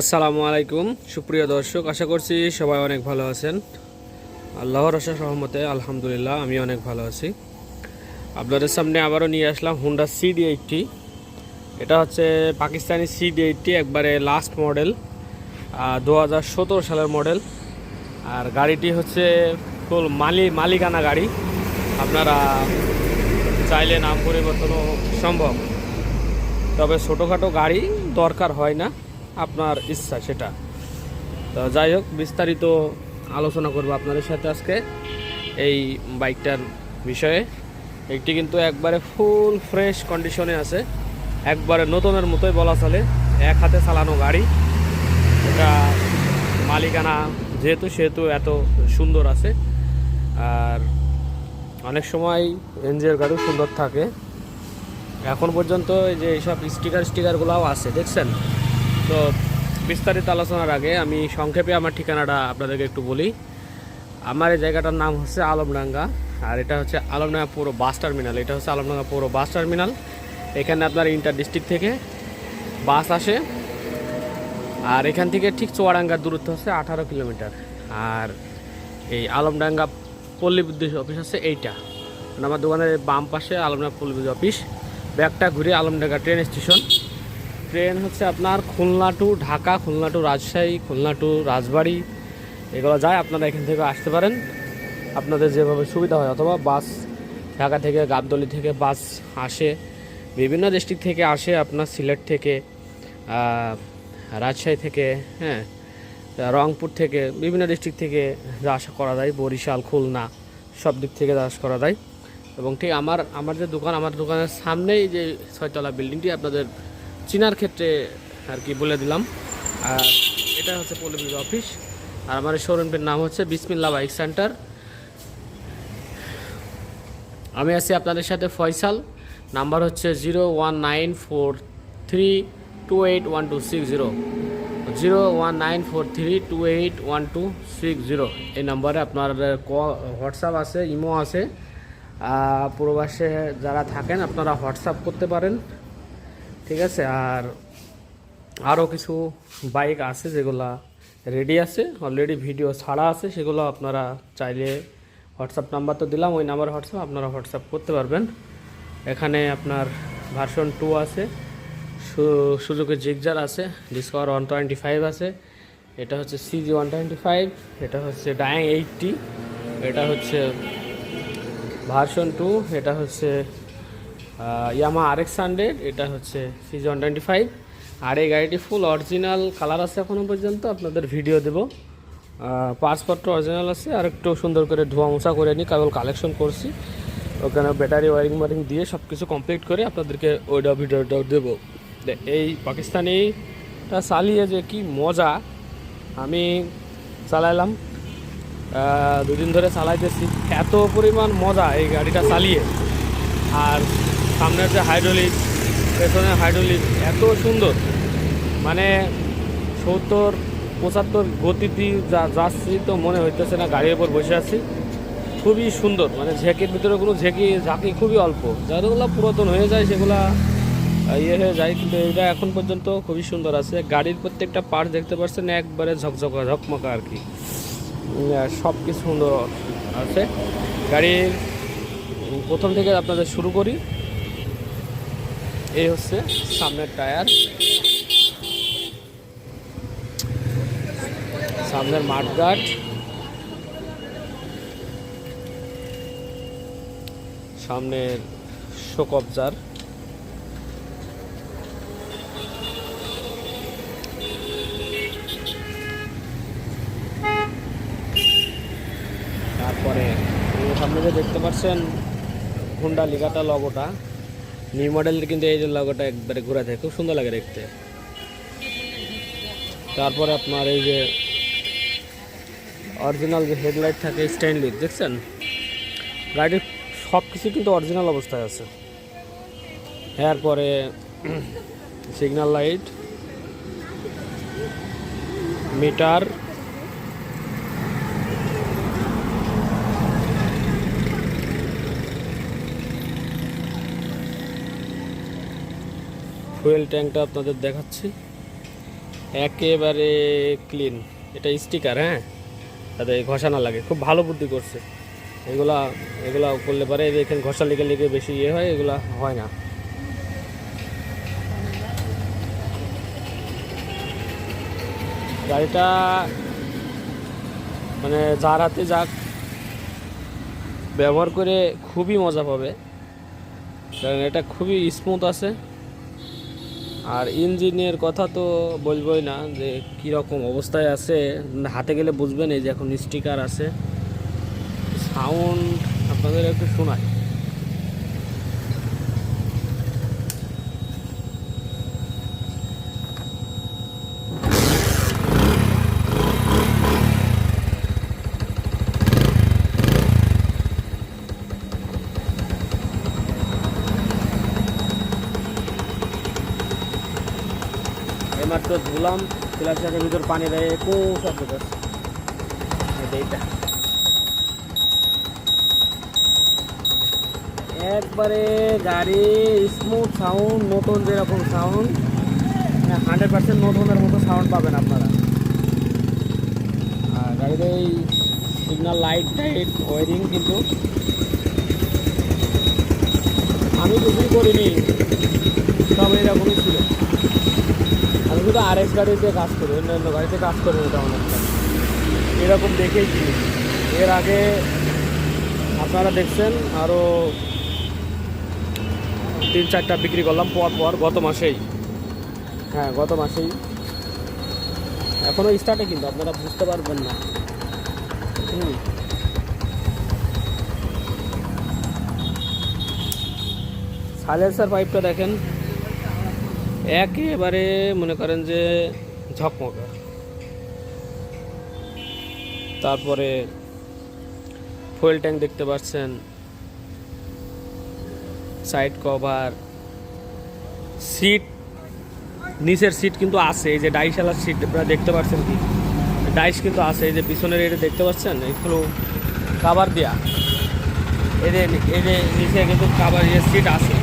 আসসালামু আলাইকুম। সুপ্রিয় দর্শক, আশা করছি সবাই অনেক ভালো আছেন। আল্লাহর আশা সহমতে আলহামদুলিল্লাহ, আমি অনেক ভালো আছি। আপনাদের সামনে আবারও নিয়ে আসলাম হুন্ডা সিডি এইটটি এটা হচ্ছে পাকিস্তানি সিডি এইটটি একবারে লাস্ট মডেল দু হাজার সতেরো সালের মডেল আর গাড়িটি হচ্ছে ফুল মালি মালিকানা গাড়ি। আপনারা চাইলে নাম পরিবর্তনও সম্ভব। তবে ছোটোখাটো গাড়ি দরকার হয় না। আপনার ইচ্ছা সেটা। তো যাই হোক, বিস্তারিত আলোচনা করব আপনাদের সাথে আজকে এই বাইকটার বিষয়ে। একটি কিন্তু একবারে ফুল ফ্রেশ কন্ডিশনে আছে। একবারে নতুনের মতোই বলা চলে। এক হাতে চালানো গাড়ি। এটা মালিকানা যেহেতু, সেহেতু এত সুন্দর আছে। আর অনেক সময় এনজিওর গাড়িও সুন্দর থাকে। এখন পর্যন্ত যে এইসব স্টিকার স্টিকারগুলোও আছে, দেখছেন? তো বিস্তারিত আলোচনার আগে আমি সংক্ষেপে আমার ঠিকানাটা আপনাদেরকে একটু বলি। আমার এই জায়গাটার নাম হচ্ছে আলমডাঙ্গা, আর এটা হচ্ছে আলমডাঙ্গা পুরো বাস টার্মিনাল। এটা হচ্ছে আলমডাঙ্গা পুরো বাস টার্মিনাল। এখানে আপনার ইন্টার ডিস্ট্রিক্ট থেকে বাস আসে। আর এখান থেকে ঠিক চুয়াডাঙ্গার দূরত্ব হচ্ছে আঠারো কিলোমিটার। আর এই আলমডাঙ্গা পল্লী বিদ্যুৎ অফিস হচ্ছে এইটা। মানে আমার দোকানের বাম পাশে আলমডাঙ্গা পল্লী বিদ্যুৎ অফিস। ব্যাগটা ঘুরে আলমডাঙ্গা ট্রেন স্টেশন ট্রেন হচ্ছে আপনার Khulna to Dhaka, Khulna to Rajshahi, Khulna to Rajbari. এগুলো যায় আপনারা এখান থেকে আসতে পারেন। আপনাদের যেভাবে সুবিধা হয়, অথবা বাস ঢাকা থেকে গাবদলি থেকে বাস আসে, বিভিন্ন ডিস্ট্রিক্ট থেকে আসে, আপনার সিলেট থেকে রাজশাহী থেকে হ্যাঁ রংপুর থেকে, বিভিন্ন ডিস্ট্রিক্ট থেকে আসা করা যায়, বরিশাল, খুলনা, সব দিক থেকে যা করা যায়। এবং ঠিক আমার আমার যে দোকান, আমার দোকানের সামনেই যে ছয়তলা বিল্ডিংটি আপনাদের চিনার ক্ষেত্রে আর কি বলে দিলাম। আর এটা হচ্ছে পল্লী অফিস। আর আমার শোরুমটির নাম হচ্ছে বিসমিল্লা বাইক সেন্টার। আমি আছি আপনাদের সাথে ফয়সাল। নাম্বার হচ্ছে zero one nine four three two eight one two six zero. Zero one nine four three two eight one two six zero. এই নম্বরে আপনার ক হোয়াটসঅ্যাপ আছে, ইমো আছে। প্রবাসে যারা থাকেন, আপনারা হোয়াটসঅ্যাপ করতে পারেন। ঠিক আছে? আর আরও কিছু বাইক আছে যেগুলা রেডি আছে অলরেডি ভিডিও ছাড়া আছে, সেগুলো আপনারা চাইলে হোয়াটসঅ্যাপ নাম্বার তো দিলাম, ওই নাম্বার হোয়াটসঅ্যাপ আপনারা হোয়াটসঅ্যাপ করতে পারবেন। এখানে আপনার ভার্সন টু আছে, সু- সুজুকি জিগজার আছে ডিসকভার ওয়ান টোয়েন্টি ফাইভ আছে, এটা হচ্ছে সিজি ওয়ান টোয়েন্টি ফাইভ এটা হচ্ছে ডায়াং এইটটি এটা হচ্ছে ভার্সন টু এটা হচ্ছে ইয়ামা আর এক্স হান্ড্রেড এটা হচ্ছে সিজি ওয়ান টোয়েন্টি ফাইভ আর এই গাড়িটি ফুল অরিজিনাল কালার আছে এখনও পর্যন্ত, আপনাদের ভিডিও দেব। পাসপোর্ট অরিজিনাল আছে, আর একটু সুন্দর করে ধোয়া মোছা করে নিই, কেবল কালেকশন করছি। ওখানে ব্যাটারি ওয়ারিং ওয়ারিং দিয়ে সব কিছু কমপ্লিট করে আপনাদেরকে ওইটা ভিডিওটাও দেবো। এই পাকিস্তানিটা চালিয়ে যে কি মজা, আমি চালাইলাম। দুদিন ধরে চালাইতেছি। এত পরিমাণ মজা এই গাড়িটা চালিয়ে। আর সামনের যে হাইড্রোলিক পেছনে হাইড্রোলিক এত সুন্দর। মানে সত্তর, পঁচাত্তর গতিতে যা যাচ্ছি তো মনে হইতেছে না, গাড়ির উপর বসে আছি। খুবই সুন্দর মানে ঝেঁকির ভিতরে কোনো ঝেঁকি, ঝাঁকি খুবই অল্প। যেগুলো পুরাতন হয়ে যায় সেগুলা ইয়ে হয়ে যায়, কিন্তু এটা এখন পর্যন্ত খুবই সুন্দর আছে। গাড়ির প্রত্যেকটা পার্ট দেখতে পাচ্ছেন একবারে ঝকঝকা, ঝকমকা আর কি। সব কিছু সুন্দর আছে। গাড়ির প্রথম থেকে আপনাদের শুরু করি। এই হচ্ছে সামনের টায়ার। সামনের মাঠগাট সামনের শোক অবজার। তারপরে সামনে যে দেখতে পাচ্ছেন, হুন্ডা লিগাটা লগোটা নিউ মডেলের কিন্তু এই যে লগোটা একবারে ঘুরে থাকে খুব সুন্দর লাগে দেখতে। তারপরে আপনার এই যে অরিজিনাল যে হেডলাইট থাকে স্ট্যান্ডলিক দেখছেন? গাড়ির সব কিছু কিন্তু অরিজিনাল অবস্থায় আছে। এরপরে সিগন্যাল লাইট মিটার ফুয়েল ট্যাঙ্কটা আপনাদের দেখাচ্ছি। একেবারে ক্লিন এটা স্টিকার হ্যাঁ? তাতে ঘষা না লাগে। খুব ভালো বুদ্ধি করছে। এগুলা এগুলা করলে পারে এখানে ঘষা লেগে লেগে বেশি ইয়ে হয়, এগুলা হয় না। গাড়িটা মানে যার হাতে যাক ব্যবহার করে খুবই মজা পাবে। কারণ এটা খুবই স্মুথ আছে। আর ইঞ্জিনের কথা তো বলবই না যে কীরকম অবস্থায় আছে। হাতে গেলে বুঝবেন এই যে এখন স্টিকার আছে। সাউন্ড আপনাদের একটু শোনায়। এইমাত্র ধুলাম ফিলার শাকের ভিতর পানি দেয় কো শব্দ এইটা। একবারে গাড়ি স্মুথ সাউন্ড নতুন যেরকম সাউন্ড হান্ড্রেড পার্সেন্ট নতুনের মতো সাউন্ড পাবেন আপনারা। আর গাড়ির এই সিগন্যাল লাইট টাইট ওয়ারিং কিন্তু আমি কিছুই করিনি, সব এরকমই ছিল। শুধু আর এক্স গাড়িতে কাজ করি, অন্যান্য গাড়িতে কাজ করি তেমন একটা। এরকম কিনি এর আগে আপনারা দেখছেন আরও তিন চারটা বিক্রি করলাম পর পর, গত মাসেই। হ্যাঁ গত মাসেই। এখনও স্টার্টে কিন্তু, আপনারা বুঝতে পারবেন না। হুম। সাইলেন্সার পাইপটা দেখেন। একেবারে মনে করেন যে ঝকমকা। তারপরে ফুয়েল ট্যাঙ্ক দেখতে পাচ্ছেন সাইড কভার সিট নিচের সিট কিন্তু আছে, এই যে ডাইশালার সিট আপনারা দেখতে পাচ্ছেন কি? ডাইস কিন্তু আছে, এই যে পিছনের এটা দেখতে পাচ্ছেন? এগুলো কাবার দেওয়া এদের এদের নিচে কিন্তু কাভার ইয়ে সিট আছে।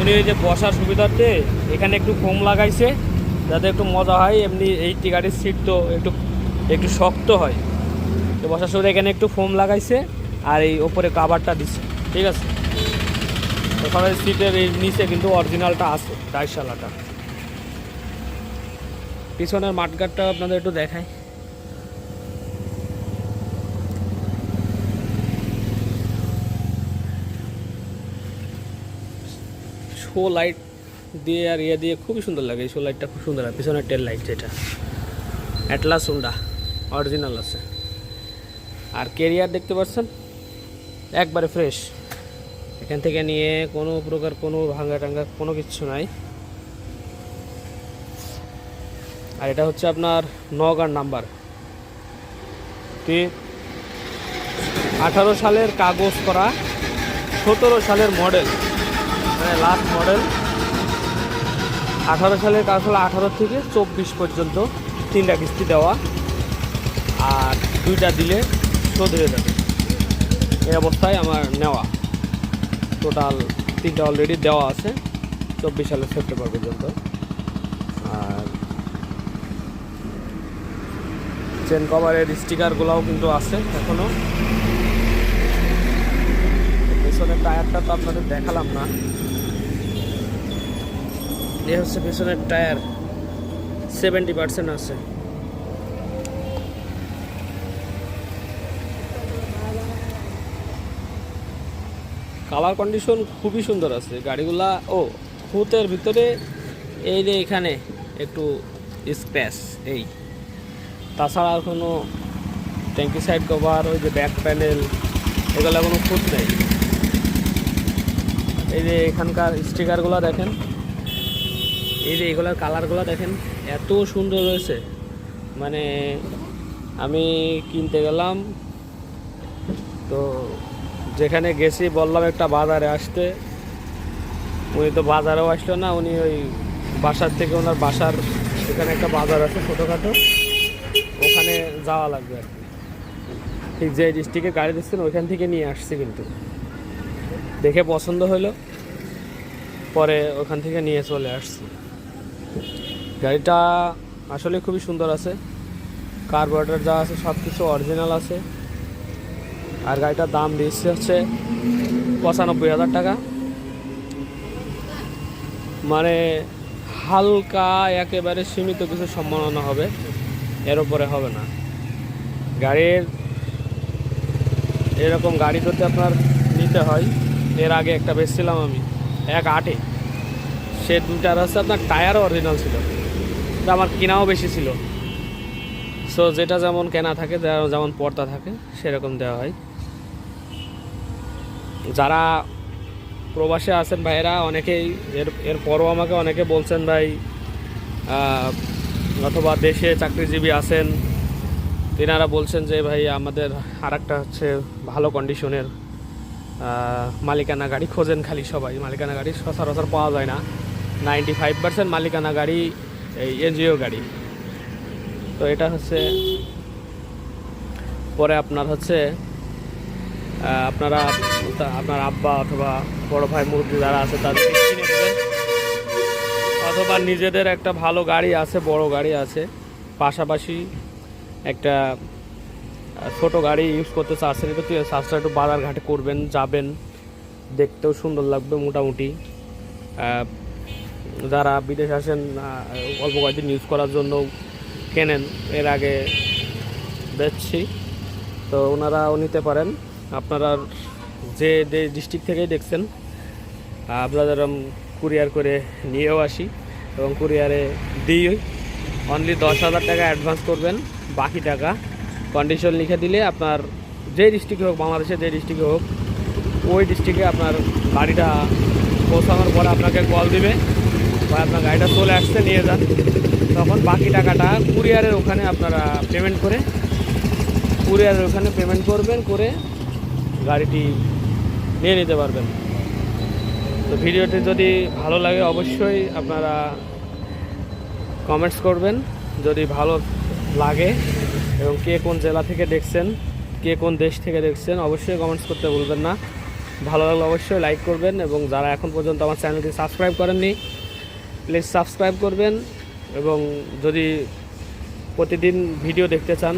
উনি ওই যে বসার সুবিধার্থে এখানে একটু ফোম লাগাইছে, যাতে একটু মজা হয়, এমনি এই গাড়ির সিট তো একটু একটু শক্ত হয়। তো বসার সুবিধা এখানে একটু ফোম লাগাইছে আর এই ওপরে কাভারটা দিচ্ছে ঠিক আছে? ওখানে সিটের এই নিচে কিন্তু অরিজিনালটা আছে ডাইশালাটা পিছনের মাঠগাটটা আপনাদের একটু দেখায় শো লাইট দিয়ে আর ইয়ে দিয়ে খুবই সুন্দর লাগে, এই লাইটটা খুব সুন্দর লাগে, পিছনের টেল লাইট যেটা। অ্যাটলাস উন্ডা অরিজিনাল আছে। আর কেরিয়ার দেখতে পাচ্ছেন? একবারে ফ্রেশ এখান থেকে নিয়ে কোনো প্রকার কোনো ভাঙ্গা টাঙ্গা কোনো কিচ্ছু নাই। আর এটা হচ্ছে আপনার নগার নাম্বার আঠারো সালের কাগজ করা, সতেরো সালের মডেল মানে লাস্ট মডেল আঠারো সালের কাজ হলো আঠারো থেকে চব্বিশ পর্যন্ত তিনটা কিস্তি দেওয়া আর দুইটা দিলে শোধ হয়ে যাবে। এই অবস্থায় আমার নেওয়া। টোটাল তিনটা অলরেডি দেওয়া আছে চব্বিশ সালের সেপ্টেম্বর পর্যন্ত। আর চেন কভারের স্টিকারগুলোও কিন্তু আছে এখনও পেছনের টায়ারটা তো আপনাদের দেখালাম না। এ হচ্ছে পেছনের টায়ার। সেভেন্টি পার্সেন্ট আছে। কালার কন্ডিশন খুবই সুন্দর আছে। গাড়িগুলা, ও হুতের ভিতরে, এই যে এখানে একটু স্পেস এই। তাছাড়া আর কোনো ট্যাঙ্কি সাইড কভার ওই যে ব্যাক প্যানেল এগুলো কোনো খুঁত নেই। এই যে এখানকার স্টিকারগুলো দেখেন। এই যে এগুলোর কালারগুলো দেখেন, এত সুন্দর রয়েছে মানে আমি কিনতে গেলাম, তো যেখানে গেছি বললাম একটা বাজারে আসতে। উনি তো বাজারেও আসলো না, উনি ওই বাসার থেকে ওনার বাসার এখানে একটা বাজার আছে ছোটোখাটো, ওখানে যাওয়া লাগবে আর কি। ঠিক যে ডিস্ট্রিক্টে গাড়ি দিচ্ছেন, ওইখান থেকে নিয়ে আসছি কিন্তু। দেখে পছন্দ হলো পরে ওখান থেকে নিয়ে চলে আসছি। গাড়িটা আসলে খুবই সুন্দর আছে। কার্বোরেটর যা আছে সব কিছু অরিজিনাল আছে। আর গাড়িটার দাম দিচ্ছে হচ্ছে পঁচানব্বই হাজার টাকা। মানে হালকা, একেবারে সীমিত কিছু সম্মাননা হবে। এর উপরে হবে না। গাড়ির এরকম গাড়ি যদি আপনার নিতে হয়, এর আগে একটা বেচছিলাম আমি, এক আটে। সে দুটার হচ্ছে আপনার টায়ারও অরিজিনাল ছিল। আমার কেনাও বেশি ছিল। সো যেটা যেমন কেনা থাকে যেমন পর্দা থাকে, সেরকম দেওয়া হয়। যারা প্রবাসে আছেন ভাইয়েরা, অনেকেই এর এরপরও আমাকে অনেকে বলছেন, ভাই অথবা দেশে চাকরিজীবী আছেন। তেনারা বলছেন যে, ভাই, আমাদের আর একটা হচ্ছে ভালো কন্ডিশনের মালিকানা গাড়ি খোঁজেন খালি সবাই। মালিকানা গাড়ি সচরাচর পাওয়া যায় না। নাইনটি ফাইভ পার্সেন্ট মালিকানা গাড়ি এই এনজিও গাড়ি। তো এটা হচ্ছে, পরে আপনার হচ্ছে আপনারা, আপনার আব্বা অথবা বড় ভাই মুরব্বী যারা আছে তাদের অথবা নিজেদের একটা ভালো গাড়ি আছে, বড় গাড়ি আছে, পাশাপাশি একটা ছোট গাড়ি ইউজ করতে চাচ্ছেন একটু চার্জটা একটু বাজার ঘাটে করবেন, যাবেন, দেখতেও সুন্দর লাগবে মোটামুটি। যারা বিদেশ আসেন অল্প কয়েকদিন ইউজ করার জন্য কেনেন, এর আগে দেখছি তো ওনারাও নিতে পারেন। আপনারা যে ডিস্ট্রিক্ট থেকেই দেখছেন আপনাদের কুরিয়ার করে নিয়েও আসি এবং কুরিয়ারে দিই। অনলি দশ হাজার টাকা অ্যাডভান্স করবেন, বাকি টাকা কন্ডিশন লিখে দিলে আপনার যে ডিস্ট্রিক্টে হোক বাংলাদেশে যে ডিস্ট্রিক্টে হোক, ওই ডিস্ট্রিক্টে আপনার গাড়িটা পৌঁছানোর পরে আপনাকে কল দিবে। বা আপনার গাড়িটা চলে আসতে নিয়ে যান। তখন বাকি টাকাটা কুরিয়ারের ওখানে আপনারা পেমেন্ট করে, কুরিয়ারের ওখানে পেমেন্ট করবেন, করে গাড়িটি নিয়ে নিতে পারবেন। তো ভিডিওটি যদি ভালো লাগে, অবশ্যই আপনারা কমেন্টস করবেন। যদি ভালো লাগে এবং কে কোন জেলা থেকে দেখছেন, কে কোন দেশ থেকে দেখছেন, অবশ্যই কমেন্টস করতে ভুলবেন না। ভালো লাগলে অবশ্যই লাইক করবেন এবং যারা এখন পর্যন্ত আমার চ্যানেলটি সাবস্ক্রাইব করেননি প্লিজ সাবস্ক্রাইব করবেন এবং যদি প্রতিদিন ভিডিও দেখতে চান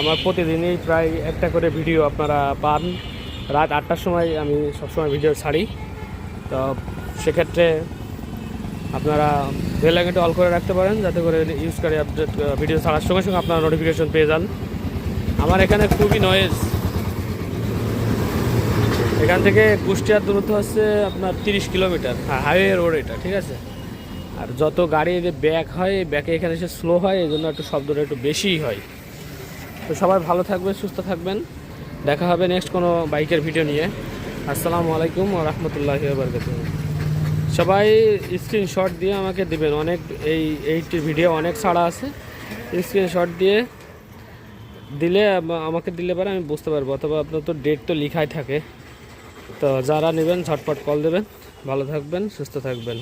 আমার প্রতিদিনই প্রায় একটা করে ভিডিও আপনারা পান। রাত আটটার সময় আমি সবসময় ভিডিও ছাড়ি। তো সেক্ষেত্রে আপনারা বেল আইকনটা অল করে রাখতে পারেন, যাতে করে ইউজ করে আপডেট ভিডিও ছাড়ার সঙ্গে সঙ্গে আপনারা নোটিফিকেশন পেয়ে যান। আমার এখানে খুবই নয়েজ এখান থেকে কুষ্টিয়ার দূরত্ব হচ্ছে আপনার তিরিশ কিলোমিটার হাইওয়ে রোড এটা, ঠিক আছে? আর যত গাড়ি ব্যাক হয় ব্যাকে এখানে এসে স্লো হয়, এই জন্য একটু শব্দটা একটু বেশিই হয়। তো সবাই ভালো থাকবেন, সুস্থ থাকবেন। দেখা হবে নেক্সট কোনো বাইকের ভিডিও নিয়ে। আসসালামু আলাইকুম রহমতুল্লাহ বরকত সবাই স্ক্রিনশট দিয়ে আমাকে দিবেন। অনেক এই এইটি ভিডিও অনেক ছাড়া আছে। স্ক্রিনশট দিয়ে দিলে আমাকে দিলে পরে আমি বুঝতে পারব। অথবা আপনার তো ডেট তো লিখাই থাকে। তো যারা নেবেন, ঝটপট কল দেবেন। ভালো থাকবেন, সুস্থ থাকবেন।